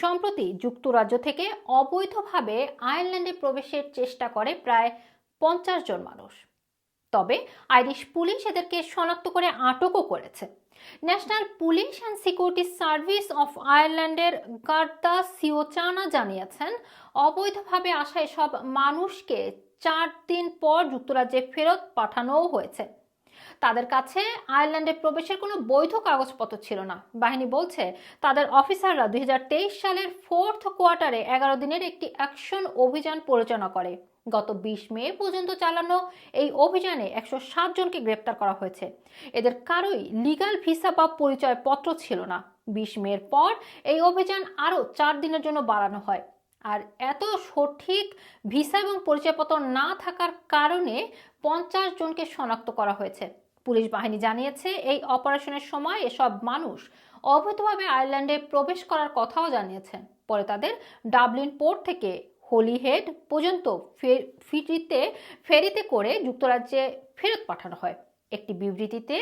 সম্প্রতি যুক্তরাজ্য থেকে অবৈধভাবে আয়ারল্যান্ডে প্রবেশের চেষ্টা করে প্রায় পঞ্চাশ জন মানুষ। তবে আইরিশ পুলিশ এদেরকে শনাক্ত করে আটকও করেছে। National police and security service of আয়ারল্যান্ডের গার্দা সিওচানা জানিয়েছেন, অবৈধভাবে আসা এসব মানুষকে চার দিন পর যুক্তরাজ্যে ফেরত পাঠানোও হয়েছে। তাদের কাছে আয়ারল্যান্ডে প্রবেশের কোনো বৈধ কাগজপত্র ছিল না। বাহিনী বলছে, তাদের অফিসাররা দু হাজার তেইশ সালের ফোর্থ কোয়ার্টারে এগারো দিনের একটি অ্যাকশন অভিযান পরিচালনা করে। গত বিশ মে পর্যন্ত চালানো এই অভিযানে একশো সাত জনকে গ্রেপ্তার করা হয়েছে। এদের কারোই লিগাল ভিসা বা পরিচয়পত্র ছিল না। বিশ মের পর এই অভিযান আরও চার দিনের জন্য বাড়ানো হয়। আর এত সঠিক ভিসা এবং পরিচয়পত্র না থাকার কারণে পঞ্চাশ জনকে শনাক্ত করা হয়েছে। পুলিশ বাহিনী জানিয়েছে, এই অপারেশনের সময় এসব মানুষ অবৈধভাবে আয়ারল্যান্ডে প্রবেশ করার কথাও জানিয়েছেন পরে তাদের ডাবলিন পোর্ট থেকে হোলিহেড পর্যন্ত ফে- ফিরিতে, ফেরিতে করে যুক্তরাজ্যে ফেরত পাঠানো হয়। একটি বিবৃতিতে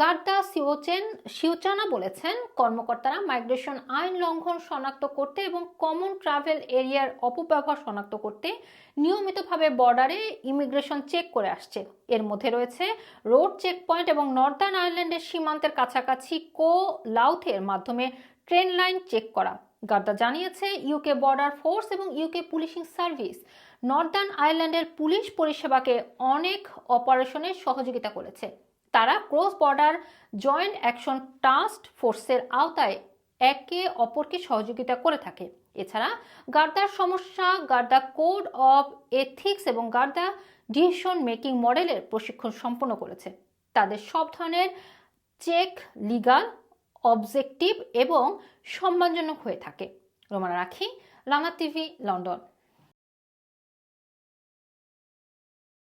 গার্দা সিওচেন সিওচানা বলেছেন, কর্মকর্তারা মাইগ্রেশন আইন লঙ্ঘন শনাক্ত করতে এবং কমন ট্রাভেল এরিয়ার অপব্যবহার শনাক্ত করতে নিয়মিতভাবে বর্ডারে ইমিগ্রেশন চেক করে আসছে। এর মধ্যে রয়েছে রোড চেক পয়েন্ট এবং নর্দার্ন আয়ারল্যান্ডের সীমান্তের কাছাকাছি কো লাউথের মাধ্যমে ট্রেন লাইন চেক করা। গার্দা জানিয়েছে, ইউকে বর্ডার ফোর্স এবং ইউকে পুলিশিং সার্ভিস নর্দার্ন আয়ারল্যান্ডের পুলিশ পরিষেবাকে অনেক অপারেশনে সহযোগিতা করেছে। তারা cross border joint action task ফোর্সের আওতায় একে অপরকে সহযোগিতা করে থাকে। এছাড়া গার্দার সমস্যা গার্দা কোড অব এথিক্স এবং গার্দা ডিসিশন মেকিং মডেলের প্রশিক্ষণ সম্পন্ন করেছে। তাদের সব ধরনের চেক, লিগাল অবজেক্টিভ এবং সম্মানজনক হয়ে থাকে। রোমানা রাখি লানা টিভি লন্ডন।